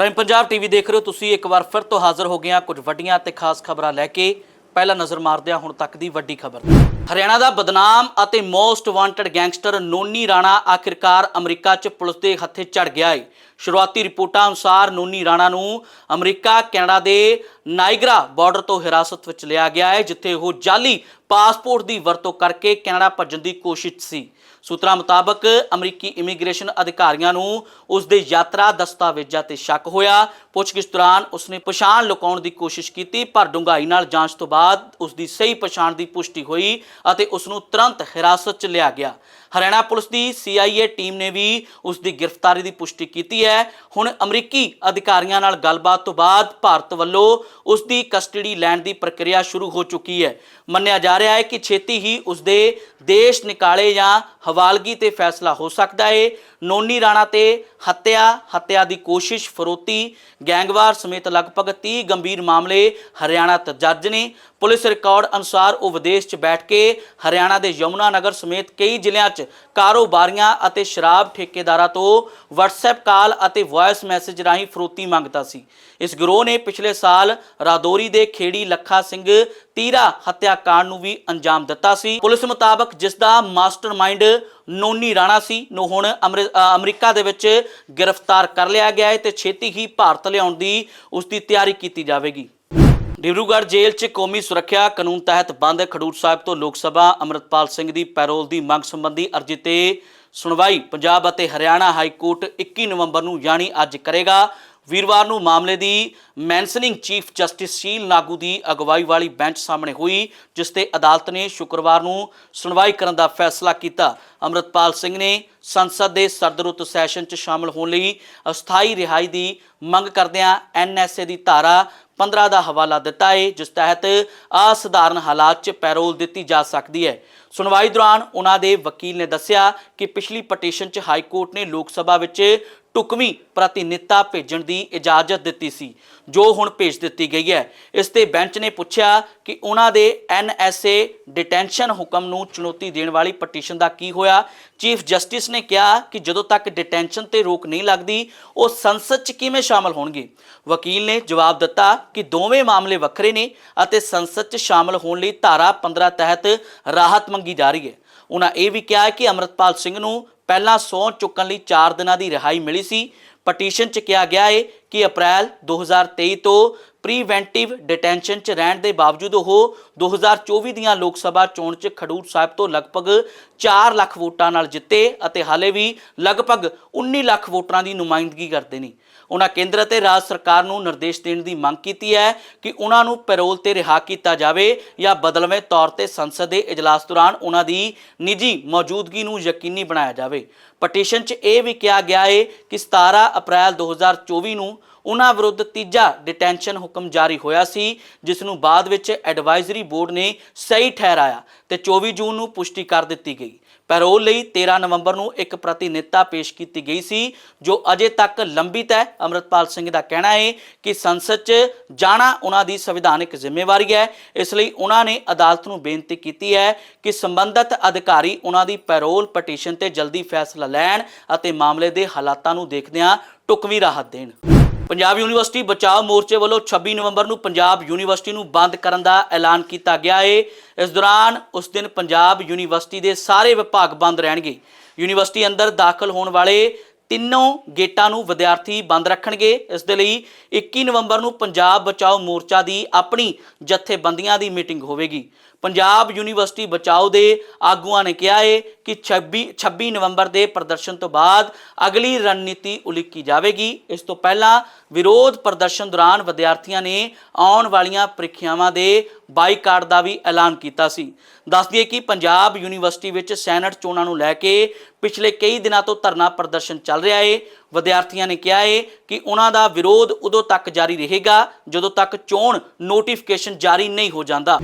Prime Punjab TV ਦੇਖ ਰਹੇ ਹੋ, ਤੁਸੀਂ ਇੱਕ ਵਾਰ ਫਿਰ ਤੋਂ ਹਾਜ਼ਰ ਹੋ ਗਏ ਹਾਂ ਕੁਝ ਵੱਡੀਆਂ ਤੇ ਖਾਸ ਖਬਰਾਂ ਲੈ ਕੇ। ਪਹਿਲਾਂ ਨਜ਼ਰ ਮਾਰਦੇ ਹਾਂ ਹੁਣ ਤੱਕ ਦੀ ਵੱਡੀ ਖਬਰ। ਹਰਿਆਣਾ ਦਾ ਬਦਨਾਮ ਅਤੇ most wanted gangster Noni Rana ਆਖਿਰਕਾਰ ਅਮਰੀਕਾ 'ਚ ਪੁਲਿਸ ਦੇ ਹੱਥੇ ਚੜ ਗਿਆ ਹੈ ਸ਼ੁਰੂਆਤੀ ਰਿਪੋਰਟਾਂ ਅਨੁਸਾਰ ਨੂਨੀ ਰਾਣਾ ਨੂੰ ਅਮਰੀਕਾ, ਕੈਨੇਡਾ ਦੇ ਨਾਇਗਰਾ ਬਾਰਡਰ ਤੋਂ ਹਿਰਾਸਤ ਵਿੱਚ ਲਿਆ ਗਿਆ ਹੈ, ਜਿੱਥੇ ਉਹ ਜਾਲੀ ਪਾਸਪੋਰਟ ਦੀ ਵਰਤੋਂ ਕਰਕੇ ਕੈਨੇਡਾ ਭੱਜਣ ਦੀ ਕੋਸ਼ਿਸ਼ ਸੀ। ਸੂਤਰਾਂ ਮੁਤਾਬਕ ਅਮਰੀਕੀ ਇਮੀਗ੍ਰੇਸ਼ਨ ਅਧਿਕਾਰੀਆਂ ਨੂੰ ਉਸ ਦੇ ਯਾਤਰਾ ਦਸਤਾਵੇਜ਼ਾਂ ਤੇ ਸ਼ੱਕ ਹੋਇਆ। ਪੁੱਛਗਿੱਛ ਦੌਰਾਨ ਉਸਨੇ ਪਛਾਣ ਲੁਕਾਉਣ ਦੀ ਕੋਸ਼ਿਸ਼ ਕੀਤੀ, ਪਰ ਡੂੰਘਾਈ ਨਾਲ ਜਾਂਚ ਤੋਂ ਬਾਅਦ ਉਸ ਦੀ ਸਹੀ ਪਛਾਣ ਦੀ ਪੁਸ਼ਟੀ ਹੋਈ ਅਤੇ ਉਸ ਨੂੰ ਤੁਰੰਤ ਹਿਰਾਸਤ 'ਚ ਲਿਆ ਗਿਆ। ਹਰਿਆਣਾ ਪੁਲਿਸ ਦੀ CIA ਟੀਮ ਨੇ ਵੀ ਉਸ ਦੀ ਗ੍ਰਿਫਤਾਰੀ ਦੀ ਪੁਸ਼ਟੀ ਕੀਤੀ ਹੈ। ਹੁਣ ਅਮਰੀਕੀ ਅਧਿਕਾਰੀਆਂ ਨਾਲ ਗੱਲਬਾਤ ਤੋਂ ਬਾਅਦ ਭਾਰਤ ਵੱਲੋਂ ਉਸ ਦੀ ਕਸਟਡੀ ਲੈਣ ਦੀ ਪ੍ਰਕਿਰਿਆ ਸ਼ੁਰੂ ਹੋ ਚੁੱਕੀ ਹੈ। ਮੰਨਿਆ ਜਾ ਰਿਹਾ ਹੈ ਕਿ ਛੇਤੀ ਹੀ ਉਸ ਦੇ ਦੇਸ਼ ਨਿਕਾਲੇ ਜਾਂ ਹਵਾਲਗੀ ਤੇ ਫੈਸਲਾ ਹੋ ਸਕਦਾ ਏ। ਨੋਨੀ ਰਾਣਾ ਤੇ ਹੱਤਿਆ ਹੱਤਿਆ ਦੀ ਕੋਸ਼ਿਸ਼ ਫਰੋਤੀ। ਗੈਂਗਵਾਰ ਸਮੇਤ ਲਗਭਗ 30 ਗੰਭੀਰ ਮਾਮਲੇ ਹਰਿਆਣਾ ਤੇ ਜੱਜ ਨੇ। ਪੁਲਿਸ ਰਿਕਾਰਡ ਅਨੁਸਾਰ ਉਹ ਵਿਦੇਸ਼ 'ਚ ਬੈਠ ਕੇ ਹਰਿਆਣਾ ਦੇ ਯਮੁਨਾ ਨਗਰ ਸਮੇਤ ਕਈ ਜ਼ਿਲ੍ਹਿਆਂ 'ਚ ਕਾਰੋਬਾਰੀਆਂ ਅਤੇ ਸ਼ਰਾਬ ਠੇਕੇਦਾਰਾਂ ਤੋਂ WhatsApp ਕਾਲ ਅਤੇ ਵੌਇਸ ਮੈਸੇਜ ਰਾਹੀਂ ਫਰੋਤੀ ਮੰਗਦਾ ਸੀ। ਇਸ ਗਿਰੋਹ ਨੇ ਪਿਛਲੇ ਸਾਲ ਰਾਦੌਰੀ ਦੇ ਖੇੜੀ ਲੱਖਾ ਸਿੰਘ ਤੀਰਾ ਹੱਤਿਆਕਾਂਡ ਨੂੰ ਵੀ ਅੰਜਾਮ ਦਿੱਤਾ ਸੀ। ਪੁਲਿਸ ਮੁਤਾਬਕ ਜਿਸ ਦਾ ਮਾਸਟਰਮਾਈਂਡ ਨੋਨੀ ਰਾਣਾ ਸੀ, ਨੂੰ ਹੁਣ ਅਮਰੀਕਾ ਦੇ ਵਿੱਚ ਗ੍ਰਿਫਤਾਰ ਕਰ ਲਿਆ ਗਿਆ ਹੈ ਤੇ ਛੇਤੀ ਹੀ ਭਾਰਤ ਲਿਆਉਣ ਦੀ ਉਸ ਦੀ ਤਿਆਰੀ ਕੀਤੀ ਜਾਵੇਗੀ। ਡਿਬਰੂਗੜ੍ਹ ਜੇਲ੍ਹ 'ਚ ਕੌਮੀ ਸੁਰੱਖਿਆ ਕਾਨੂੰਨ ਤਹਿਤ ਬੰਦ ਖਡੂਰ ਸਾਹਿਬ ਤੋਂ ਲੋਕ ਸਭਾ ਅੰਮ੍ਰਿਤਪਾਲ ਸਿੰਘ ਦੀ ਪੈਰੋਲ ਦੀ ਮੰਗ ਸੰਬੰਧੀ ਅਰਜ਼ੀ ਤੇ ਸੁਣਵਾਈ। ਪੰਜਾਬ ਅਤੇ ਹਰਿਆਣਾ ਹਾਈ ਕੋਰਟ 21 ਨਵੰਬਰ ਨੂੰ ਯਾਨੀ ਅੱਜ ਕਰੇਗਾ। ਵੀਰਵਾਰ ਨੂੰ ਮਾਮਲੇ ਦੀ ਮੈਂਸਨਿੰਗ ਚੀਫ ਜਸਟਿਸ ਸ਼ੀਲ ਨਾਗੂ ਦੀ ਅਗਵਾਈ ਵਾਲੀ ਬੈਂਚ ਸਾਹਮਣੇ ਹੋਈ, ਜਿਸ ਤੇ ਅਦਾਲਤ ਨੇ ਸ਼ੁੱਕਰਵਾਰ ਨੂੰ ਸੁਣਵਾਈ ਕਰਨ ਦਾ ਫੈਸਲਾ ਕੀਤਾ। ਅੰਮ੍ਰਿਤਪਾਲ ਸਿੰਘ ਨੇ ਸੰਸਦ ਦੇ ਸਰਦਰੁੱਤ ਸੈਸ਼ਨ 'ਚ ਸ਼ਾਮਲ ਹੋਣ ਲਈ ਅਸਥਾਈ ਰਿਹਾਈ ਦੀ ਮੰਗ ਕਰਦਿਆਂ ਐਨਐਸਏ ਦੀ ਧਾਰਾ 15 ਦਾ ਹਵਾਲਾ ਦਿੱਤਾ ਹੈ ਜਿਸ ਤਹਿਤ ਅਸਧਾਰਨ ਹਾਲਾਤ 'ਚ ਪੈਰੋਲ ਦਿੱਤੀ ਜਾ ਸਕਦੀ ਹੈ। ਸੁਣਵਾਈ ਦੌਰਾਨ ਉਹਨਾਂ ਦੇ ਵਕੀਲ ਨੇ ਦੱਸਿਆ ਕਿ ਪਿਛਲੀ ਪਟੀਸ਼ਨ 'ਚ ਹਾਈ ਕੋਰਟ ਨੇ ਲੋਕ ਸਭਾ ਵਿੱਚ ਟੁਕਵੀਂ ਪ੍ਰਤੀਨਿਧਤਾ ਭੇਜਣ ਦੀ ਇਜਾਜ਼ਤ ਦਿੱਤੀ ਸੀ, ਜੋ ਹੁਣ ਭੇਜ ਦਿੱਤੀ ਗਈ ਹੈ। ਇਸ ਤੇ ਬੈਂਚ ਨੇ ਪੁੱਛਿਆ ਕਿ ਉਹਨਾਂ ਦੇ ਐਨਐਸਏ ਡਿਟੈਂਸ਼ਨ ਹੁਕਮ ਨੂੰ ਚੁਣੌਤੀ ਦੇਣ ਵਾਲੀ ਪਟੀਸ਼ਨ ਦਾ ਕੀ ਹੋਇਆ। ਚੀਫ ਜਸਟਿਸ ਨੇ ਕਿਹਾ ਕਿ ਜਦੋਂ ਤੱਕ ਡਿਟੈਂਸ਼ਨ ਤੇ ਰੋਕ ਨਹੀਂ ਲੱਗਦੀ, ਉਹ ਸੰਸਦ 'ਚ ਕਿਵੇਂ ਸ਼ਾਮਲ ਹੋਣਗੇ? ਵਕੀਲ ਨੇ ਜਵਾਬ ਦਿੱਤਾ ਕਿ ਦੋਵੇਂ ਮਾਮਲੇ ਵੱਖਰੇ ਨੇ ਅਤੇ ਸੰਸਦ 'ਚ ਸ਼ਾਮਲ ਹੋਣ ਲਈ ਧਾਰਾ 15 ਤਹਿਤ ਰਾਹਤ ਮੰਗੀ ਜਾ ਰਹੀ ਹੈ। ਉਹਨਾਂ ਇਹ ਵੀ ਕਿਹਾ ਕਿ ਅਮਰਤਪਾਲ ਸਿੰਘ ਨੂੰ ਪਹਿਲਾਂ ਸਹੁੰ ਚੁੱਕਣ ਲਈ 4 ਦਿਨਾਂ ਦੀ ਰਿਹਾਈ ਮਿਲੀ ਸੀ। ਪਟੀਸ਼ਨ 'ਚ ਕਿਹਾ ਗਿਆ ਹੈ ਕਿ ਅਪ੍ਰੈਲ 2023 ਤੋਂ ਪ੍ਰੀਵੈਂਟਿਵ ਡਿਟੈਂਸ਼ਨ 'ਚ ਰਹਿਣ ਦੇ ਬਾਵਜੂਦ ਉਹ 2024 ਦੀਆਂ ਲੋਕ ਸਭਾ ਚੋਣ 'ਚ ਖਡੂਰ ਸਾਹਿਬ ਤੋਂ ਲਗਭਗ 4 ਲੱਖ ਵੋਟਾਂ ਨਾਲ ਜਿੱਤੇ ਅਤੇ ਹਾਲੇ ਵੀ ਲਗਭਗ 19 ਲੱਖ ਵੋਟਰਾਂ ਦੀ ਨੁਮਾਇੰਦਗੀ ਕਰਦੇ ਨੇ। ਉਹਨਾਂ ਕੇਂਦਰ ਅਤੇ ਰਾਜ ਸਰਕਾਰ ਨੂੰ ਨਿਰਦੇਸ਼ ਦੇਣ ਦੀ ਮੰਗ ਕੀਤੀ ਹੈ ਕਿ ਉਹਨਾਂ ਨੂੰ ਪੈਰੋਲ ਤੇ ਰਿਹਾ ਕੀਤਾ ਜਾਵੇ ਜਾਂ ਬਦਲਵੇਂ ਤੌਰ ਤੇ ਸੰਸਦ ਦੇ ਇਜਲਾਸ ਦੌਰਾਨ ਉਹਨਾਂ ਦੀ ਨਿੱਜੀ ਮੌਜੂਦਗੀ ਨੂੰ ਯਕੀਨੀ ਬਣਾਇਆ ਜਾਵੇ। ਪਟੀਸ਼ਨ 'ਚ ਇਹ ਵੀ ਕਿਹਾ ਗਿਆ ਹੈ ਕਿ 17 ਅਪ੍ਰੈਲ 2024 ਨੂੰ ਉਹਨਾਂ ਵਿਰੁੱਧ ਤੀਜਾ ਡਿਟੈਂਸ਼ਨ ਹੁਕਮ ਜਾਰੀ ਹੋਇਆ ਸੀ, ਜਿਸ ਨੂੰ ਬਾਅਦ ਵਿੱਚ ਐਡਵਾਈਜ਼ਰੀ ਬੋਰਡ ਨੇ ਸਹੀ ਠਹਿਰਾਇਆ ਤੇ 24 ਜੂਨ ਨੂੰ ਪੁਸ਼ਟੀ ਕਰ ਦਿੱਤੀ ਗਈ। ਪੈਰੋਲ ਲਈ 13 ਨਵੰਬਰ ਨੂੰ ਇੱਕ ਪ੍ਰਤੀਨਿਧਤਾ ਪੇਸ਼ ਕੀਤੀ ਗਈ ਸੀ, ਜੋ ਅਜੇ ਤੱਕ ਲੰਬਿਤ ਹੈ। ਅਮਰਤਪਾਲ ਸਿੰਘ ਦਾ ਕਹਿਣਾ ਹੈ ਕਿ ਸੰਸਦ 'ਚ ਜਾਣਾ ਉਹਨਾਂ ਦੀ ਸੰਵਿਧਾਨਿਕ ਜ਼ਿੰਮੇਵਾਰੀ ਹੈ। ਇਸ ਲਈ ਉਹਨਾਂ ਨੇ ਅਦਾਲਤ ਨੂੰ ਬੇਨਤੀ ਕੀਤੀ ਹੈ ਕਿ ਸੰਬੰਧਤ ਅਧਿਕਾਰੀ ਉਹਨਾਂ ਦੀ ਪੈਰੋਲ ਪਟੀਸ਼ਨ ਤੇ ਜਲਦੀ ਫੈਸਲਾ ਲੈਣ ਅਤੇ ਮਾਮਲੇ ਦੇ ਹਾਲਾਤਾਂ ਨੂੰ ਦੇਖਦਿਆਂ ਟੁਕਵੀਂ ਰਾਹਤ ਦੇਣ। ਪੰਜਾਬ ਯੂਨੀਵਰਸਿਟੀ ਬਚਾਓ ਮੋਰਚੇ ਵੱਲੋਂ 26 ਨਵੰਬਰ ਨੂੰ ਪੰਜਾਬ ਯੂਨੀਵਰਸਿਟੀ ਨੂੰ ਬੰਦ ਕਰਨ ਦਾ ਐਲਾਨ ਕੀਤਾ ਗਿਆ ਹੈ ਇਸ ਦੌਰਾਨ ਉਸ ਦਿਨ ਪੰਜਾਬ ਯੂਨੀਵਰਸਿਟੀ ਦੇ ਸਾਰੇ ਵਿਭਾਗ ਬੰਦ ਰਹਿਣਗੇ। ਯੂਨੀਵਰਸਿਟੀ ਅੰਦਰ ਦਾਖਲ ਹੋਣ ਵਾਲੇ ਤਿੰਨੋਂ ਗੇਟਾਂ ਨੂੰ ਵਿਦਿਆਰਥੀ ਬੰਦ ਰੱਖਣਗੇ। ਇਸ ਦੇ ਲਈ 21 ਨਵੰਬਰ ਨੂੰ ਪੰਜਾਬ ਬਚਾਓ ਮੋਰਚਾ ਦੀ ਆਪਣੀ ਜਥੇਬੰਦੀਆਂ ਦੀ ਮੀਟਿੰਗ ਹੋਵੇਗੀ। ਪੰਜਾਬ ਯੂਨੀਵਰਸਿਟੀ ਬਚਾਓ ਦੇ ਆਗੂਆਂ ਨੇ ਕਿਹਾ ਹੈ ਕਿ 26 26 ਨਵੰਬਰ ਦੇ ਪ੍ਰਦਰਸ਼ਨ ਤੋਂ ਬਾਅਦ ਅਗਲੀ ਰਣਨੀਤੀ ਉਲੀਕੀ ਜਾਵੇਗੀ। ਇਸ ਤੋਂ ਪਹਿਲਾਂ ਵਿਰੋਧ ਪ੍ਰਦਰਸ਼ਨ ਦੌਰਾਨ ਵਿਦਿਆਰਥੀਆਂ ਨੇ ਆਉਣ ਵਾਲੀਆਂ ਪ੍ਰੀਖਿਆਵਾਂ ਦੇ ਬਾਈਕਾਟ ਦਾ ਵੀ ਐਲਾਨ ਕੀਤਾ ਸੀ। ਦੱਸ ਦਈਏ ਕਿ ਪੰਜਾਬ ਯੂਨੀਵਰਸਿਟੀ ਵਿੱਚ ਸੈਨੇਟ ਚੋਣਾਂ ਨੂੰ ਲੈ ਕੇ ਪਿਛਲੇ ਕਈ ਦਿਨਾਂ ਤੋਂ ਧਰਨਾ ਪ੍ਰਦਰਸ਼ਨ ਚੱਲ ਰਿਹਾ ਹੈ ਵਿਦਿਆਰਥੀਆਂ ਨੇ ਕਿਹਾ ਹੈ ਕਿ ਉਹਨਾਂ ਦਾ ਵਿਰੋਧ ਉਦੋਂ ਤੱਕ ਜਾਰੀ ਰਹੇਗਾ ਜਦੋਂ ਤੱਕ ਚੋਣ ਨੋਟੀਫਿਕੇਸ਼ਨ ਜਾਰੀ ਨਹੀਂ ਹੋ ਜਾਂਦਾ।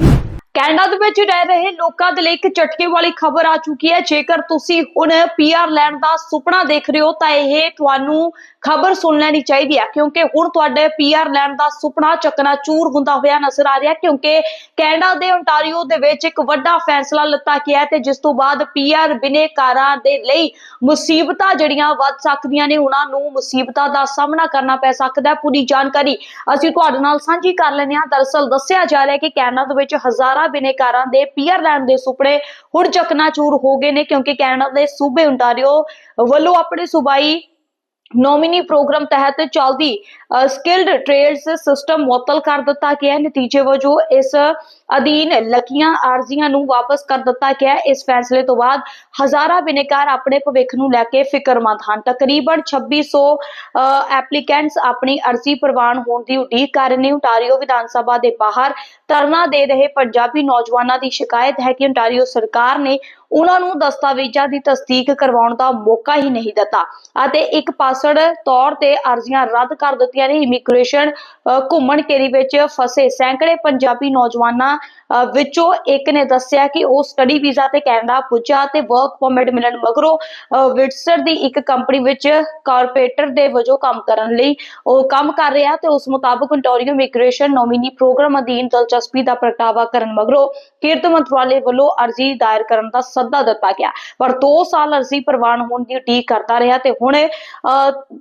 ਕੈਨੇਡਾ ਦੇ ਵਿੱਚ ਰਹਿ ਰਹੇ ਲੋਕਾਂ ਦੇ ਲਈ ਇੱਕ ਝਟਕੇ ਵਾਲੀ ਖਬਰ ਆ ਚੁੱਕੀ ਹੈ। ਜੇਕਰ ਤੁਸੀਂ ਹੁਣ ਪੀਆਰ ਲੈਣ ਦਾ ਸੁਪਨਾ ਦੇਖ ਰਹੇ ਹੋ, ਤਾਂ ਇਹ ਤੁਹਾਨੂੰ ਖਬਰ ਸੁਣ ਲੈਣੀ ਚਾਹੀਦੀ ਹੈ ਕਿਉਂਕਿ ਹੁਣ ਤੁਹਾਡੇ ਪੀਆਰ ਲੈਣ ਦਾ ਸੁਪਨਾ ਚੱਕਣਾ ਚੂਰ ਹੁੰਦਾ ਹੋਇਆ ਨਜ਼ਰ ਆ ਰਿਹਾ, ਕਿਉਂਕਿ ਕੈਨੇਡਾ ਦੇ ontario ਦੇ ਵਿੱਚ ਇੱਕ ਵੱਡਾ ਫੈਸਲਾ ਲਿੱਤਾ ਗਿਆ ਤੇ ਜਿਸ ਤੋਂ ਬਾਅਦ ਪੀਆਰ ਬਿਨੇਕਾਰਾਂ ਦੇ ਲਈ ਮੁਸੀਬਤਾਂ ਜਿਹੜੀਆਂ ਵੱਧ ਸਕਦੀਆਂ ਨੇ, ਉਹਨਾਂ ਨੂੰ ਮੁਸੀਬਤਾਂ ਦਾ ਸਾਹਮਣਾ ਕਰਨਾ ਪੈ ਸਕਦਾ ਹੈ। ਪੂਰੀ ਜਾਣਕਾਰੀ ਅਸੀਂ ਤੁਹਾਡੇ ਨਾਲ ਸਾਂਝੀ ਕਰ ਲੈਂਦੇ ਹਾਂ। ਦਰਅਸਲ ਦੱਸਿਆ ਜਾ ਰਿਹਾ ਹੈ ਕਿ ਕੈਨੇਡਾ ਦੇ ਵਿੱਚ ਹਜ਼ਾਰਾਂ ਬਿਨੇਕਾਰਾਂ ਦੇ ਪੀਆਰ ਲੈਣ ਦੇ ਸੁਪਨੇ ਹੁਣ ਚੱਕਣਾ ਚੂਰ ਹੋ ਗਏ ਨੇ, ਕਿਉਂਕਿ ਕੈਨੇਡਾ ਦੇ ਸੂਬੇ ਓਨਟਾਰੀਓ ਵੱਲੋਂ ਆਪਣੇ ਸੂਬਾਈ ਨੋਮਿਨੀ ਪ੍ਰੋਗਰਾਮ ਤਹਿਤ ਚੱਲਦੀ ਸਕਿਲਡ ਟ੍ਰੇਡਸ ਸਿਸਟਮ ਮੁਅੱਤਲ ਕਰ ਦਿੱਤਾ ਗਿਆ ਨਤੀਜੇ ਵਜੋਂ ਇਸ ਅਧੀਨ ਲੱਗੀਆਂ ਅਰਜ਼ੀਆਂ ਨੂੰ ਵਾਪਸ ਕਰ ਦਿੱਤਾ ਗਿਆ। ਇਸ ਫੈਸਲੇ ਤੋਂ ਬਾਅਦ ਹਜ਼ਾਰਾਂ ਬਿਨੇਕਾਰ ਆਪਣੇ ਭਵਿੱਖ ਨੂੰ ਲੈ ਕੇ ਫਿਕਰਮੰਦ ਹਨ। ਤਕਰੀਬਨ 2600 ਐਪਲੀਕੈਂਟਸ ਆਪਣੀ ਅਰਜ਼ੀ ਪ੍ਰਵਾਨ ਹੋਣ ਦੀ ਉਡੀਕ ਕਰ ਰਹੇ ਨੇ। ontario ਵਿਧਾਨ ਸਭਾ ਦੇ ਬਾਹਰ ਧਰਨਾ ਦੇ ਰਹੇ ਪੰਜਾਬੀ ਨੌਜਵਾਨਾਂ ਦੀ ਸ਼ਿਕਾਇਤ ਹੈ ਕਿ ontario ਸਰਕਾਰ ਨੇ ਉਹਨਾਂ ਨੂੰ ਦਸਤਾਵੇਜ਼ਾਂ ਦੀ ਤਸਦੀਕ ਕਰਵਾਉਣ ਦਾ ਮੌਕਾ ਹੀ ਨਹੀਂ ਦਿੱਤਾ ਅਤੇ ਇੱਕ ਪਾਸੜ ਤੌਰ ਤੇ ਅਰਜ਼ੀਆਂ ਰੱਦ ਕਰ ਦਿੱਤੀਆਂ ਨੇ। ਇਮੀਗ੍ਰੇਸ਼ਨ ਘੁੰਮਣ ਘੇਰੀ ਵਿੱਚ ਫਸੇ ਸੈਂਕੜੇ ਪੰਜਾਬੀ ਨੌਜਵਾਨਾਂ ਅ, ਵਿੱਚੋਂ ਇੱਕ ਨੇ ਦੱਸਿਆ ਕਿ ਉਹ ਸਟੱਡੀ ਵੀਜ਼ਾ ਤੇ ਕੈਨੇਡਾ ਪੁੱਜਾ ਤੇ ਵਰਕ ਪਰਮਿਟ ਮਿਲਣ ਮਗਰੋਂ ਵਿਟਸਰ ਦੀ ਇੱਕ ਕੰਪਨੀ ਵਿੱਚ ਕਾਰਪੋਰੇਟਰ ਦੇ ਵਜੋਂ ਕੰਮ ਕਰਨ ਲਈ ਉਹ ਕੰਮ ਕਰ ਰਿਹਾ ਤੇ ਉਸ ਮੁਤਾਬਕ ontario ਇਮੀਗ੍ਰੇਸ਼ਨ ਨੋਮਿਨੀ ਪ੍ਰੋਗਰਾਮ ਅਧੀਨ ਦਿਲਚਸਪੀ ਦਾ ਪ੍ਰਗਟਾਵਾ ਕਰਨ ਮਗਰੋਂ ਕਿਰਤ ਮੰਤਰਾਲੇ ਵੱਲੋਂ ਅਰਜ਼ੀ ਦਾਇਰ ਕਰਨ ਦਾ ਸੱਦਾ ਦਿੱਤਾ ਗਿਆ। ਪਰ 2 ਸਾਲ ਅਰਜ਼ੀ ਪ੍ਰਵਾਨ ਹੋਣ ਦੀ ਉਡੀਕ ਕਰਦਾ ਰਿਹਾ ਤੇ ਹੁਣ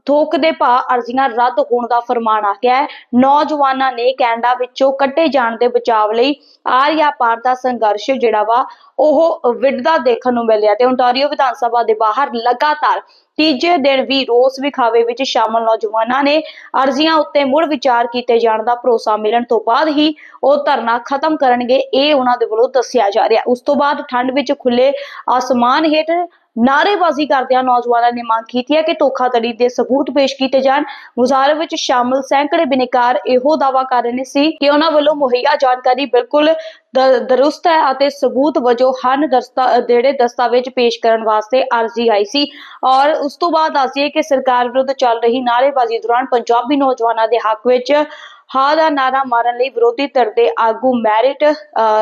ਥੋਕ ਦੇ ਭਾਅ ਅਰਜ਼ੀਆਂ ਰੱਦ ਹੋਣ ਦਾ ਫਰਮਾਨ ਆ ਗਿਆ ਹੈ। ਨੌਜਵਾਨਾਂ ਨੇ ਕੈਨੇਡਾ ਵਿੱਚੋਂ ਕੱਢੇ ਜਾਣ ਦੇ ਬਚਾਵ ਲਈ ਆਰਿਆ ਪਾਰ ਦਾ ਸੰਘਰਸ਼ ਜਿਹੜਾ ਵਾ, ਉਹ ਵਿੱਢਦਾ ਦੇਖਣ ਨੂੰ ਮਿਲਿਆ ਤੇ ontario ਵਿਧਾਨ ਸਭਾ ਦੇ ਬਾਹਰ ਲਗਾਤਾਰ ਤੀਜੇ ਦਿਨ ਵੀ ਰੋਸ ਵਿਖਾਵੇ ਵਿੱਚ ਸ਼ਾਮਲ ਨੌਜਵਾਨਾਂ ਨੇ ਅਰਜ਼ੀਆਂ ਉੱਤੇ ਮੁੜ ਵਿਚਾਰ ਕੀਤੇ ਜਾਣ ਦਾ ਭਰੋਸਾ ਮਿਲਣ ਤੋਂ ਬਾਅਦ ਹੀ ਉਹ ਧਰਨਾ ਖਤਮ ਕਰਨਗੇ, ਇਹ ਉਹਨਾਂ ਦੇ ਵੱਲੋਂ ਦੱਸਿਆ ਜਾ ਰਿਹਾ। ਉਸ ਤੋਂ ਬਾਅਦ ਠੰਡ ਵਿੱਚ ਖੁੱਲੇ ਆਸਮਾਨ ਹੇਠ ਨਾਅਰੇਬਾਜ਼ੀ ਕਰਦਿਆਂ ਨੌਜਵਾਨਾਂ ਨੇ ਮੰਗ ਕੀਤੀ ਹੈ ਕਿ ਧੋਖਾਧੜੀ ਦੇ ਸਬੂਤ ਪੇਸ਼ ਕੀਤੇ ਜਾਣ। ਮੁਜ਼ਾਹਰੇ ਵਿੱਚ ਸ਼ਾਮਲ ਸੈਂਕੜੇ ਬਿਨੇਕਾਰ ਇਹੋ ਦਾਵਾ ਕਰ ਰਹੇ ਸੀ ਕਿ ਉਹਨਾਂ ਵੱਲੋਂ ਮੁਹੱਈਆ ਜਾਣਕਾਰੀ ਬਿਲਕੁਲ ਦਰੁਸਤ ਹੈ ਅਤੇ ਸਬੂਤ ਵਜੋਂ ਹਨ ਦਸਤਾ, ਜਿਹੜੇ ਦਸਤਾਵੇਜ਼ ਪੇਸ਼ ਕਰਨ ਵਾਸਤੇ ਅਰਜ਼ੀ ਆਈ ਸੀ। ਔਰ ਉਸ ਤੋਂ ਬਾਅਦ ਦੱਸਿਏ ਕਿ ਸਰਕਾਰ ਵਿਰੁੱਧ ਚੱਲ ਰਹੀ ਨਾਅਰੇਬਾਜ਼ੀ ਦੌਰਾਨ ਪੰਜਾਬੀ ਨੌਜਵਾਨਾਂ ਦੇ ਹੱਕ ਵਿੱਚ ਹਾਂ ਦਾ ਨਾਰਾ ਮਾਰਨ ਲਈ ਵਿਰੋਧੀ ਧਿਰ ਦੇ ਆਗੂ ਮੈਰਿਟ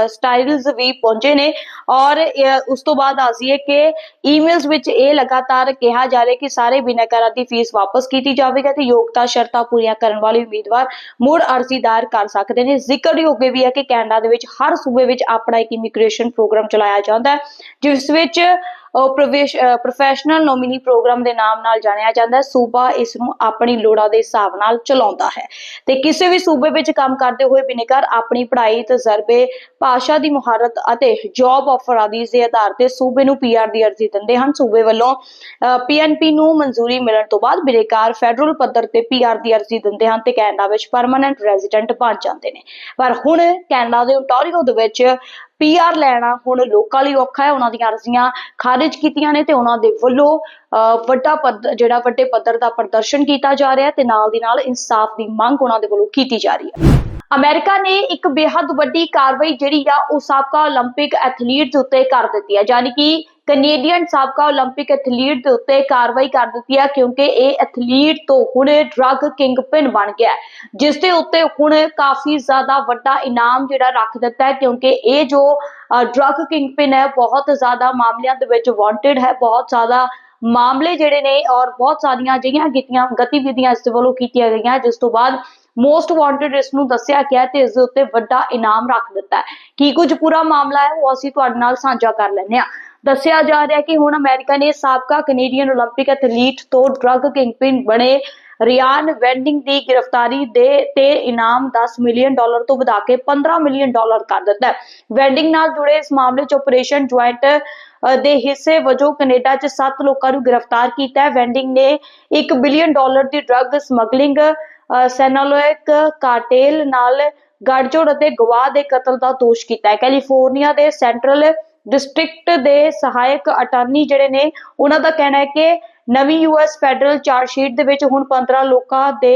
ਸਟਾਈਲਸ ਵੀ ਪਹੁੰਚੇ ਨੇ ਔਰ ਉਸ ਤੋਂ ਬਾਅਦ ਆਸੀਏ ਕਿ ਈਮੇਲਸ ਵਿੱਚ ਇਹ ਲਗਾਤਾਰ ਕਿਹਾ ਜਾ ਰਿਹਾ ਕਿ ਸਾਰੇ ਬਿਨੈਕਾਰਾਂ ਦੀ ਫੀਸ ਵਾਪਸ ਕੀਤੀ ਜਾਵੇਗੀ ਤੇ ਯੋਗਤਾ ਸ਼ਰਤਾਂ ਪੂਰੀਆਂ ਕਰਨ ਵਾਲੇ ਉਮੀਦਵਾਰ ਮੁੜ ਅਰਜ਼ੀ ਦਾਇਰ ਕਰ ਸਕਦੇ ਨੇ। ਜ਼ਿਕਰਯੋਗ ਵੀ ਹੈ ਕਿ ਕੈਨੇਡਾ ਦੇ ਵਿੱਚ ਹਰ ਸੂਬੇ ਵਿੱਚ ਆਪਣਾ ਇੱਕ ਇਮੀਗ੍ਰੇਸ਼ਨ ਪ੍ਰੋਗਰਾਮ ਚਲਾਇਆ ਜਾਂਦਾ ਹੈ, ਜਿਸ ਵਿੱਚ ਪ੍ਰੋਫੈਸ਼ਨਲ ਨੋਮਿਨੀ ਪ੍ਰੋਗਰਾਮ ਦੇ ਨਾਮ ਨਾਲ ਜਾਣਿਆ ਜਾਂਦਾ ਹੈ। ਸੂਬਾ ਇਸ ਨੂੰ ਆਪਣੀ ਲੋੜਾਂ ਦੇ ਹਿਸਾਬ ਨਾਲ ਚਲਾਉਂਦਾ ਹੈ। ਤੇ ਕਿਸੇ ਵੀ ਸੂਬੇ ਵਿੱਚ ਕੰਮ ਕਰਦੇ ਹੋਏ ਬਿਨੇਕਾਰ ਆਪਣੀ ਪੜ੍ਹਾਈ, ਤਜਰਬੇ, ਭਾਸ਼ਾ ਦੀ ਮੁਹਾਰਤ ਅਤੇ ਜੌਬ ਆਫਰ ਆਦਿ ਦੇ ਆਧਾਰ ਤੇ ਸੂਬੇ ਨੂੰ ਪੀਆਰ ਦੀ ਅਰਜ਼ੀ ਦਿੰਦੇ ਹਨ। ਸੂਬੇ ਵੱਲੋਂ ਪੀਐਨਪੀ ਨੂੰ ਮਨਜ਼ੂਰੀ ਮਿਲਣ ਤੋਂ ਬਾਅਦ ਬਿਨੇਕਾਰ ਫੈਡਰਲ ਪੱਧਰ ਤੇ ਪੀਆਰ ਦੀ ਅਰਜ਼ੀ ਦਿੰਦੇ ਹਨ ਤੇ ਕੈਨੇਡਾ ਵਿੱਚ ਪਰਮਨੈਂਟ ਰੈਜ਼ੀਡੈਂਟ ਬਣ ਜਾਂਦੇ ਨੇ। ਪਰ ਹੁਣ ਕੈਨੇਡਾ ਦੇ ontario ਦੇ ਵਿੱਚ ਪੀਆਰ ਲੈਣਾ ਹੁਣ ਲੋਕਾਂ ਲਈ ਔਖਾ ਹੈ, ਉਹਨਾਂ ਦੀਆਂ ਅਰਜ਼ੀਆਂ ਖਾਰਜ ਕੀਤੀਆਂ ਨੇ ਤੇ ਉਹਨਾਂ ਦੇ ਵੱਲੋਂ, ਅਹ, ਵੱਡਾ ਜਿਹੜਾ ਵੱਡੇ ਪੱਧਰ ਦਾ ਪ੍ਰਦਰਸ਼ਨ ਕੀਤਾ ਜਾ ਰਿਹਾ ਤੇ ਨਾਲ ਦੀ ਨਾਲ ਇਨਸਾਫ ਦੀ ਮੰਗ ਉਹਨਾਂ ਦੇ ਵੱਲੋਂ ਕੀਤੀ ਜਾ ਰਹੀ ਹੈ। ਅਮਰੀਕਾ ਨੇ ਇੱਕ ਬੇਹੱਦ ਵੱਡੀ ਕਾਰਵਾਈ ਜਿਹੜੀ ਆ ਉਹ ਸਾਬਕਾ 올림픽 ਐਥਲੀਟ ਦੇ ਉੱਤੇ ਕਰ ਦਿੱਤੀ ਹੈ, ਯਾਨੀ ਕਿ ਕੈਨੇਡੀਅਨ ਸਾਬਕਾ 올림픽 ਐਥਲੀਟ ਦੇ ਉੱਤੇ ਕਾਰਵਾਈ ਕਰ ਦਿੱਤੀ ਹੈ ਕਿਉਂਕਿ ਇਹ ਐਥਲੀਟ ਤੋਂ ਹੁਣ ਡਰੱਗ ਕਿੰਗਪਿਨ ਬਣ ਗਿਆ ਹੈ, ਜਿਸ ਦੇ ਉੱਤੇ ਹੁਣ ਕਾਫੀ ਜ਼ਿਆਦਾ ਵੱਡਾ ਇਨਾਮ ਜਿਹੜਾ ਰੱਖ ਦਿੱਤਾ ਹੈ ਕਿਉਂਕਿ ਇਹ ਜੋ ਡਰੱਗ ਕਿੰਗਪਿਨ ਹੈ ਬਹੁਤ ਜ਼ਿਆਦਾ ਮਾਮਲਿਆਂ ਦੇ ਵਿੱਚ ਵਾਂਟਡ ਹੈ ਬਹੁਤ ਜ਼ਿਆਦਾ ਮਾਮਲੇ ਜਿਹੜੇ ਨੇ ਔਰ ਬਹੁਤ ਸਾਰੀਆਂ ਅਜਿਹੀਆਂ ਕੀਤੀਆਂ ਗਤੀਵਿਧੀਆਂ ਇਸ ਦੇ ਵੱਲੋਂ ਕੀਤੀਆਂ ਗਈਆਂ ਜਿਸ ਤੋਂ ਬਾਅਦ ਮੋਸਟ ਵਾਂਟਡ ਇਸ ਨੂੰ ਦੱਸਿਆ ਗਿਆ ਤੇ ਇਸ ਦੇ ਉੱਤੇ ਵੱਡਾ ਇਨਾਮ ਰੱਖ ਦਿੱਤਾ ਹੈ ਕੀ ਕੁਝ ਪੂਰਾ ਮਾਮਲਾ ਹੈ ਉਹ ਅਸੀਂ ਤੁਹਾਡੇ ਨਾਲ ਸਾਂਝਾ ਕਰ ਲੈਂਦੇ ਹਾਂ ਦੱਸਿਆ ਜਾ ਰਿਹਾ ਕਿ ਹੁਣ ਅਮਰੀਕਾ ਨੇ ਸਾਬਕਾ ਕੈਨੇਡੀਅਨ 올림픽 ਐਥਲੀਟ ਤੋਂ ਡਰੱਗ ਕਿੰਗਪਿਨ ਬਣੇ ਰਿਆਨ ਵੈਂਡਿੰਗ ਦੀ ਗ੍ਰਿਫਤਾਰੀ ਦੇ ਤੇ ਇਨਾਮ 10 ਮਿਲੀਅਨ ਡਾਲਰ ਤੋਂ ਵਧਾ ਕੇ 15 ਮਿਲੀਅਨ ਡਾਲਰ ਕਰ ਦਿੱਤਾ ਹੈ ਵੈਂਡਿੰਗ ਨਾਲ ਜੁੜੇ ਇਸ ਮਾਮਲੇ 'ਚ ਆਪਰੇਸ਼ਨ ਜੁਆਇੰਟ ਦੇ ਹਿੱਸੇ ਵਜੋਂ ਕੈਨੇਡਾ 'ਚ 7 ਲੋਕਾਂ ਨੂੰ ਗ੍ਰਿਫਤਾਰ ਕੀਤਾ ਹੈ ਵੈਂਡਿੰਗ ਨੇ 1 ਬਿਲੀਅਨ ਡਾਲਰ ਦੀ ਡਰੱਗ ਸਮਗਲਿੰਗ ਸੈਨਾਲੋਇਕ ਕਾਰਟੇਲ ਨਾਲ ਗੱਠਜੋੜ ਅਤੇ ਗਵਾਹ ਦੇ ਕਤਲ ਦਾ ਦੋਸ਼ ਕੀਤਾ ਹੈ ਕੈਲੀਫੋਰਨੀਆ ਦੇ ਸੈਂਟਰਲ ਡਿਸਟ੍ਰਿਕਟ ਦੇ ਸਹਾਇਕ ਅਟਾਰਨੀ ਜਿਹੜੇ ਨੇ, ਉਹਨਾਂ ਦਾ ਕਹਿਣਾ ਹੈ ਕਿ ਨਵੀਂ ਯੂਐਸ ਫੈਡਰਲ ਚਾਰਜਸ਼ੀਟ ਦੇ ਵਿੱਚ ਹੁਣ 15 ਲੋਕਾਂ ਦੇ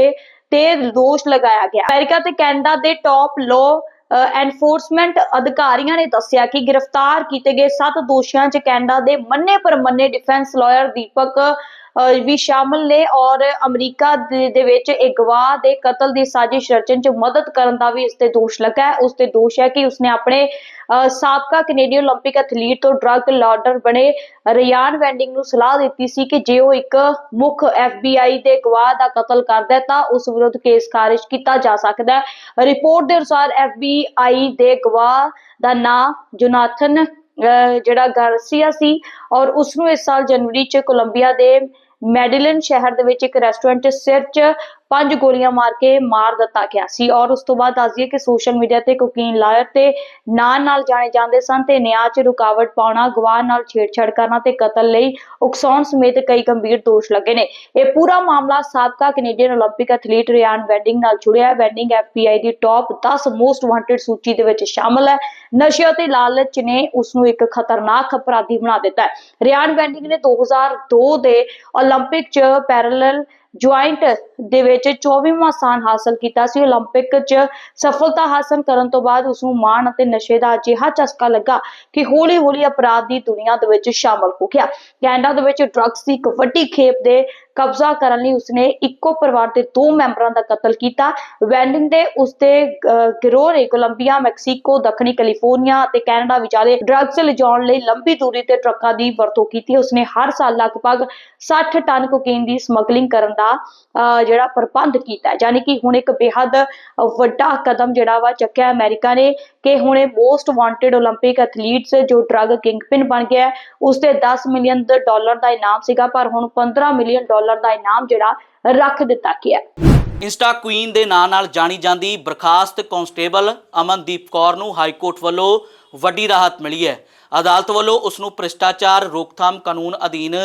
ਤੇ ਦੋਸ਼ ਲਗਾਇਆ ਗਿਆ। ਅਮਰੀਕਾ ਤੇ ਕੈਨੇਡਾ ਦੇ ਟਾਪ ਲਾਅ ਐਨਫੋਰਸਮੈਂਟ ਅਧਿਕਾਰੀਆਂ ਨੇ ਦੱਸਿਆ ਕਿ ਗ੍ਰਿਫਤਾਰ ਕੀਤੇ ਗਏ 7 ਦੋਸ਼ੀਆਂ 'ਚ ਕੈਨੇਡਾ ਦੇ ਮੰਨੇ ਪਰਮੰਨੇ ਡਿਫੈਂਸ ਲਾਇਰ ਦੀਪਕ ਵੀ ਸ਼ਾਮਲ ਨੇ ਔਰ ਅਮਰੀਕਾ ਦੇ ਦੇ ਵਿੱਚ ਇੱਕ ਗਵਾਹ ਦੇ ਕਤਲ ਦੀ ਸਾਜ਼ਿਸ਼ ਰਚਨ 'ਚ ਮਦਦ ਕਰਨ ਦਾ ਵੀ ਇਸ ਤੇ ਦੋਸ਼ ਲੱਗਾ ਹੈ ਉਸ ਤੇ ਦੋਸ਼ ਹੈ ਕਿ ਉਸਨੇ ਆਪਣੇ ਅਹ, ਸਾਬਕਾ ਕੈਨੇਡੀਅਨ 올림픽 ਐਥਲੀਟ ਤੋਂ ਡਰੱਗ ਲਾਰਡਰ ਬਣੇ ਰਿਆਨ ਵੈਂਡਿੰਗ ਨੂੰ ਸਲਾਹ ਦਿੱਤੀ ਸੀ ਕਿ ਜੇ ਉਹ ਇੱਕ ਮੁੱਖ FBI ਦੇ ਗਵਾਹ ਦਾ ਕਤਲ ਕਰਦਾ ਹੈ ਤਾਂ ਉਸ ਵਿਰੁੱਧ ਕੇਸ ਖਾਰਿਜ ਕੀਤਾ ਜਾ ਸਕਦਾ ਹੈ ਰਿਪੋਰਟ ਦੇ ਅਨੁਸਾਰ FBI ਦੇ ਗਵਾਹ ਦਾ ਨਾਮ ਜੋਨਾਥਨ ਅਹ, ਜਿਹੜਾ ਗਾਰਸੀਆ ਸੀ ਔਰ ਉਸ ਨੂੰ ਇਸ ਸਾਲ ਜਨਵਰੀ 'ਚ ਕੋਲੰਬੀਆ ਦੇ ਮੈਡਿਲਨ ਸ਼ਹਿਰ ਦੇ ਵਿੱਚ ਇੱਕ ਰੈਸਟੋਰੈਂਟ 'ਚ ਸਿਰ 'ਚ ਪੰਜ ਗੋਲੀਆਂ ਮਾਰ ਕੇ ਮਾਰ ਦਿੱਤਾ ਗਿਆ ਸੀ ਔਰ ਉਸ ਤੋਂ ਬਾਅਦ ਦੱਸ ਦਈਏ ਕਿ ਸੋਸ਼ਲ ਮੀਡੀਆ ਤੇ ਕੋਕੀਨ ਲਾਇਰ ਤੇ ਨਾਂ ਨਾਲ ਜਾਣੇ ਜਾਂਦੇ ਸਨ ਤੇ ਨਿਆਂ 'ਚ ਰੁਕਾਵਟ ਪਾਉਣਾ ਗਵਾਹ ਨਾਲ ਛੇੜਛਾੜ ਕਰਨਾ ਤੇ ਕਤਲ ਲਈ ਉਕਸਾਉਣ ਸਮੇਤ ਕਈ ਗੰਭੀਰ ਦੋਸ਼ ਲੱਗੇ ਨੇ ਇਹ ਪੂਰਾ ਮਾਮਲਾ ਸਾਬਕਾ ਕੈਨੇਡੀਅਨ 올림픽 ਐਥਲੀਟ ਰਿਆਨ ਵੈਂਡਿੰਗ ਨਾਲ ਜੁੜਿਆ ਹੈ ਵੈਂਡਿੰਗ FBI ਦੀ ਟੌਪ 10 ਮੋਸਟ ਵਾਂਟਡ ਸੂਚੀ ਦੇ ਵਿੱਚ ਸ਼ਾਮਲ ਹੈ ਨਸ਼ੇ ਅਤੇ ਲਾਲਚ ਨੇ ਉਸ ਨੂੰ ਇੱਕ ਖਤਰਨਾਕ ਅਪਰਾਧੀ ਬਣਾ ਦਿੱਤਾ ਹੈ ਰਿਆਨ ਵੈਂਡਿੰਗ ਨੇ 2002 ਦੇ Olympic chair parallel ਜੁਆਇੰਟ ਦੇ ਵਿੱਚ 24ਵਾਂ ਸਥਾਨ ਹਾਸਲ ਕੀਤਾ ਸੀ 올림픽 ਚ ਸਫਲਤਾ ਹਾਸਲ ਕਰਨ ਤੋਂ ਬਾਅਦ ਉਸ ਨੂੰ ਮਾਣ ਅਤੇ ਨਸ਼ੇ ਦਾ ਅਜਿਹਾ ਚਸਕਾ ਲੱਗਾ ਕਿ ਹੌਲੀ-ਹੌਲੀ ਅਪਰਾਧ ਦੀ ਦੁਨੀਆ ਦੇ ਵਿੱਚ ਸ਼ਾਮਲ ਹੋ ਗਿਆ ਕੈਨੇਡਾ ਦੇ ਵਿੱਚ ਡਰੱਗਸ ਦੀ ਇੱਕ ਵੱਡੀ ਖੇਪ ਦੇ ਕਬਜ਼ਾ ਕਰਨ ਲਈ ਉਸਨੇ ਇੱਕੋ ਪਰਿਵਾਰ ਦੇ ਦੋ ਮੈਂਬਰਾਂ ਦਾ ਕਤਲ ਕੀਤਾ ਵੈਂਡਿੰਗ ਦੇ ਉਸਦੇ ਅਹ, ਗਿਰੋਹ ਨੇ ਕੋਲੰਬੀਆ ਮੈਕਸੀਕੋ ਦੱਖਣੀ ਕੈਲੀਫੋਰਨੀਆ ਅਤੇ ਕੈਨੇਡਾ ਵਿਚਾਲੇ ਡਰੱਗਸ ਲਿਜਾਉਣ ਲਈ ਲੰਬੀ ਦੂਰੀ ਤੇ ਟਰੱਕਾਂ ਦੀ ਵਰਤੋਂ ਕੀਤੀ ਉਸਨੇ ਹਰ ਸਾਲ ਲਗਭਗ 60 ਟਨ ਕੋਕੇਨ ਦੀ ਸਮਗਲਿੰਗ ਕਰਨ ਦਾ ਜਿਹੜਾ ਪ੍ਰਬੰਧ ਕੀਤਾ। ਯਾਨੀ ਕਿ ਹੁਣ ਇੱਕ ਬੇहद ਵੱਡਾ ਕਦਮ ਜਿਹੜਾ ਵਾ ਚੱਕਿਆ ਅਮਰੀਕਾ ਨੇ ਕਿ ਹੁਣੇ ਮੋਸਟ ਵਾਂਟਡ 올림픽 ਐਥਲੀਟਸ ਜੋ ਡਰਗ ਕਿੰਗਪਿਨ ਬਣ ਗਿਆ ਉਸ ਤੇ 10 ਮਿਲੀਅਨ ਡਾਲਰ ਦਾ ਇਨਾਮ ਸੀਗਾ, ਪਰ ਹੁਣ 15 ਮਿਲੀਅਨ ਡਾਲਰ ਦਾ ਇਨਾਮ ਜਿਹੜਾ ਰੱਖ ਦਿੱਤਾ ਗਿਆ ਇੰਸਟਾ ਕੁਈਨ ਦੇ ਨਾਂ ਨਾਲ ਜਾਣੀ ਜਾਂਦੀ ਬਰਖਾਸਤ ਕਨਸਟੇਬਲ ਅਮਨਦੀਪ ਕੌਰ ਨੂੰ ਹਾਈ ਕੋਰਟ ਵੱਲੋਂ ਵੱਡੀ ਰਾਹਤ ਮਿਲੀ ਹੈ। ਅਦਾਲਤ ਵੱਲੋਂ ਉਸ ਨੂੰ ਭ੍ਰਿਸ਼ਟਾਚਾਰ ਰੋਕਥਾਮ ਕਾਨੂੰਨ ਅਧੀਨ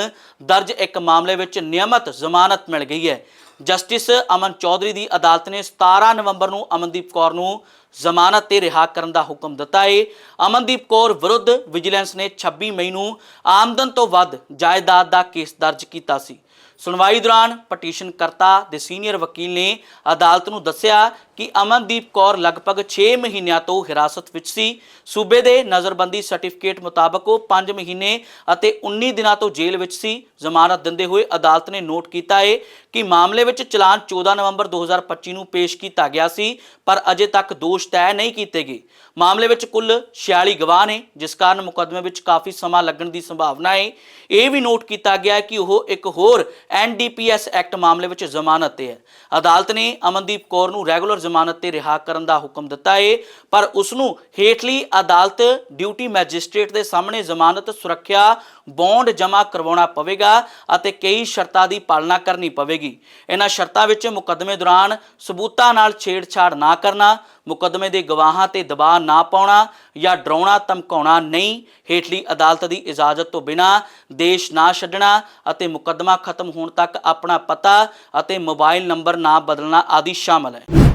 ਦਰਜ ਇੱਕ ਮਾਮਲੇ ਵਿੱਚ ਨਿਯਮਤ ਜ਼ਮਾਨਤ ਮਿਲ ਗਈ ਹੈ। ਜਸਟਿਸ ਅਮਨ ਚੌਧਰੀ ਦੀ ਅਦਾਲਤ ਨੇ 17 ਨਵੰਬਰ ਨੂੰ ਅਮਨਦੀਪ ਕੌਰ ਨੂੰ ਜ਼ਮਾਨਤ ਤੇ ਰਿਹਾ ਕਰਨ ਦਾ ਹੁਕਮ ਦਿੱਤਾ ਹੈ ਅਮਨਦੀਪ ਕੌਰ ਵਿਰੁੱਧ ਵਿਜੀਲੈਂਸ ਨੇ 26 ਮਈ ਨੂੰ ਆਮਦਨ ਤੋਂ ਵੱਧ ਜਾਇਦਾਦ ਦਾ ਕੇਸ ਦਰਜ ਕੀਤਾ ਸੀ। ਸੁਣਵਾਈ ਦੌਰਾਨ ਪਟੀਸ਼ਨਕਰਤਾ ਦੇ ਸੀਨੀਅਰ ਵਕੀਲ ਨੇ ਅਦਾਲਤ ਨੂੰ ਦੱਸਿਆ ਕਿ ਅਮਨਦੀਪ ਕੌਰ ਲਗਭਗ 6 ਮਹੀਨਿਆਂ ਤੋਂ ਹਿਰਾਸਤ ਵਿੱਚ ਸੀ। ਸੂਬੇ ਦੇ ਨਜ਼ਰਬੰਦੀ ਸਰਟੀਫਿਕੇਟ ਮੁਤਾਬਕ ਉਹ 5 ਮਹੀਨੇ ਅਤੇ 19 ਦਿਨਾਂ ਤੋਂ ਜੇਲ੍ਹ ਵਿੱਚ ਸੀ। ਜ਼ਮਾਨਤ ਦਿੰਦੇ ਹੋਏ ਅਦਾਲਤ ਨੇ ਨੋਟ ਕੀਤਾ ਹੈ ਕਿ ਮਾਮਲੇ ਵਿੱਚ ਚਲਾਨ 14 ਨਵੰਬਰ 2025 ਨੂੰ ਪੇਸ਼ ਕੀਤਾ ਗਿਆ ਸੀ, ਪਰ ਅਜੇ ਤੱਕ ਦੋਸ਼ ਤੈਅ ਨਹੀਂ ਕੀਤੇ ਗਏ। ਮਾਮਲੇ ਵਿੱਚ ਕੁੱਲ 46 ਗਵਾਹ ਨੇ, ਜਿਸ ਕਾਰਨ ਮੁਕੱਦਮੇ ਵਿੱਚ ਕਾਫੀ ਸਮਾਂ ਲੱਗਣ ਦੀ ਸੰਭਾਵਨਾ ਹੈ। ਇਹ ਵੀ ਨੋਟ ਕੀਤਾ ਗਿਆ ਕਿ ਉਹ ਇੱਕ ਹੋਰ ਐਨਡੀਪੀਐਸ ਐਕਟ ਮਾਮਲੇ ਵਿੱਚ ਜ਼ਮਾਨਤ ਤੇ ਹੈ। ਅਦਾਲਤ ਨੇ ਅਮਨਦੀਪ ਕੌਰ ਨੂੰ ਰੈਗੂਲਰ ਜ਼ਮਾਨਤ ਤੇ ਰਿਹਾ ਕਰਨ ਦਾ ਹੁਕਮ ਦਿੱਤਾ ਹੈ ਪਰ ਉਸ ਨੂੰ ਹੇਠਲੀ ਅਦਾਲਤ, ਡਿਊਟੀ ਮੈਜਿਸਟ੍ਰੇਟ ਦੇ ਸਾਹਮਣੇ ਜ਼ਮਾਨਤ, ਸੁਰੱਖਿਆ, ਬੌਂਡ ਜਮ੍ਹਾਂ ਕਰਵਾਉਣਾ ਪਵੇਗਾ ਅਤੇ ਕਈ ਸ਼ਰਤਾਂ ਦੀ ਪਾਲਣਾ ਕਰਨੀ ਪਵੇਗੀ। ਇਹਨਾਂ ਸ਼ਰਤਾਂ ਵਿੱਚ ਮੁਕੱਦਮੇ ਦੌਰਾਨ ਸਬੂਤਾਂ ਨਾਲ ਛੇੜਛਾੜ ਨਾ ਕਰਨਾ, ਮੁਕੱਦਮੇ ਦੇ ਗਵਾਹਾਂ ਤੇ ਦਬਾਅ ਨਾ ਪਾਉਣਾ ਜਾਂ ਡਰਾਉਣਾ ਧਮਕਾਉਣਾ ਨਹੀਂ, ਹੇਠਲੀ ਅਦਾਲਤ ਦੀ ਇਜਾਜ਼ਤ ਤੋਂ ਬਿਨਾਂ ਦੇਸ਼ ਨਾ ਛੱਡਣਾ ਅਤੇ ਮੁਕੱਦਮਾ ਖਤਮ ਹੋਣ ਤੱਕ ਆਪਣਾ ਪਤਾ ਅਤੇ ਮੋਬਾਈਲ ਨੰਬਰ ਨਾ ਬਦਲਣਾ ਆਦਿ ਸ਼ਾਮਲ ਹੈ।